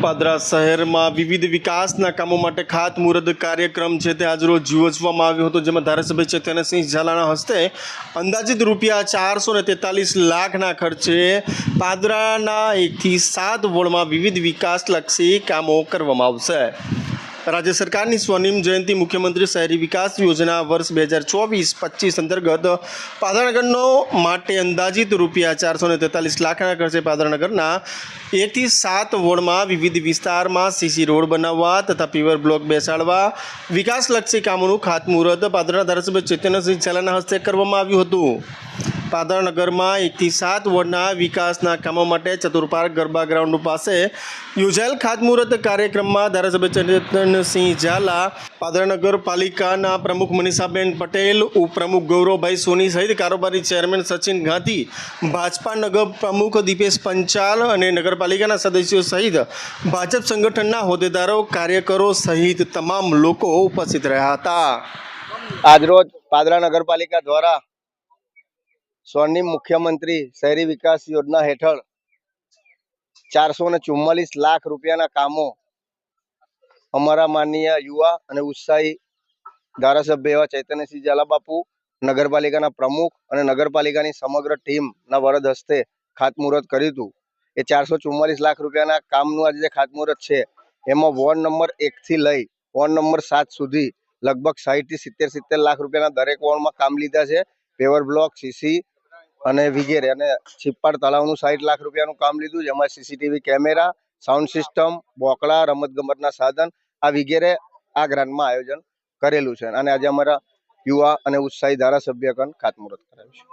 પાદરા શહેરમાં વિવિધ વિકાસના કામો માટે ખાતમુહૂર્ત કાર્યક્રમ છે તે આજરોજ યોજવામાં આવ્યો હતો, જેમાં ધારાસભ્ય ચૈતન્યસિંહ ઝાલાના હસ્તે અંદાજિત રૂપિયા ચારસો ને તેતાલીસ લાખના ખર્ચે પાદરાના એકથી સાત વોર્ડમાં વિવિધ વિકાસલક્ષી કામો કરવામાં આવશે. રાજ્ય સરકારની સ્વર્ણિમ જયંતિ મુખ્યમંત્રી શહેરી વિકાસ યોજના વર્ષ બે હજાર ચોવીસ પચીસ અંતર્ગત પાદરનગરનો માટે અંદાજિત રૂપિયા ચારસો ને તેતાલીસ લાખના ખર્ચે પાદરનગરના એકથી સાત વોર્ડમાં વિવિધ વિસ્તારમાં સીસી રોડ બનાવવા તથા પીવર બ્લોક બેસાડવા વિકાસલક્ષી કામોનું ખાતમુહૂર્ત પાદરના ધારાસભ્ય ચૈતન્યસિંહ ઝાલાના હસ્તે કરવામાં આવ્યું હતું. પાદરાનગરમાં એકથી સાત વોર્ડના વિકાસના કામો માટે ચતુર્પાર્ક ગરબા ગ્રાઉન્ડ પાસે યોજાયેલ ખાતમુહૂર્ત કાર્યક્રમમાં ધારાસભ્ય ચંદ્રતનસિંહ ઝાલા, પાદરનગર પાલિકાના પ્રમુખ મનીષાબેન પટેલ, ઉપપ્રમુખ ગૌરવભાઈ સોની સહિત કારોબારી ચેરમેન સચિન ગાંધી, ભાજપા નગર પ્રમુખ દીપેશ પંચાલ અને નગરપાલિકાના સદસ્યો સહિત ભાજપ સંગઠનના હોદ્દેદારો, કાર્યકરો સહિત તમામ લોકો ઉપસ્થિત રહ્યા હતા. આજરોજ પાદરા નગરપાલિકા દ્વારા સ્વર્ણિમ મુખ્યમંત્રી શહેરી વિકાસ યોજના હેઠળ ચારસો ને ચુમ્માલીસ લાખ રૂપિયાના કામો અમારા માનનીય યુવા અને ઉત્સાહી ધારાસભ્ય એવા ચૈતન્યસિંહ ઝાલાબાપુ, નગરપાલિકાના પ્રમુખ અને નગરપાલિકાની સમગ્ર ટીમના વરદ હસ્તે ખાતમુહૂર્ત કર્યું હતું. એ ચારસો ચુમ્માલીસ લાખ રૂપિયાના કામનું આજે જે ખાતમુહૂર્ત છે, એમાં વોર્ડ નંબર એકથી લઈ વોર્ડ નંબર સાત સુધી લગભગ સાહીઠથી સિત્તેર સિત્તેર લાખ રૂપિયાના દરેક વોર્ડમાં કામ લીધા છે. પેવર બ્લોક, સીસી અને વિગેરે અને છિપ્પાડ તળાવનું સાઠ લાખ રૂપિયાનું કામ લીધું, જેમાં સીસીટીવી કેમેરા સાઉન્ડ સિસ્ટમ બોકડા રમતગમતના સાધન, આ વિગેરે આ ગ્રાન્ટમાં આયોજન કરેલું છે અને આજે અમારા યુવા અને ઉત્સાહી ધારાસભ્યગણ ખાતમુહૂર્ત કરાવ્યું છે.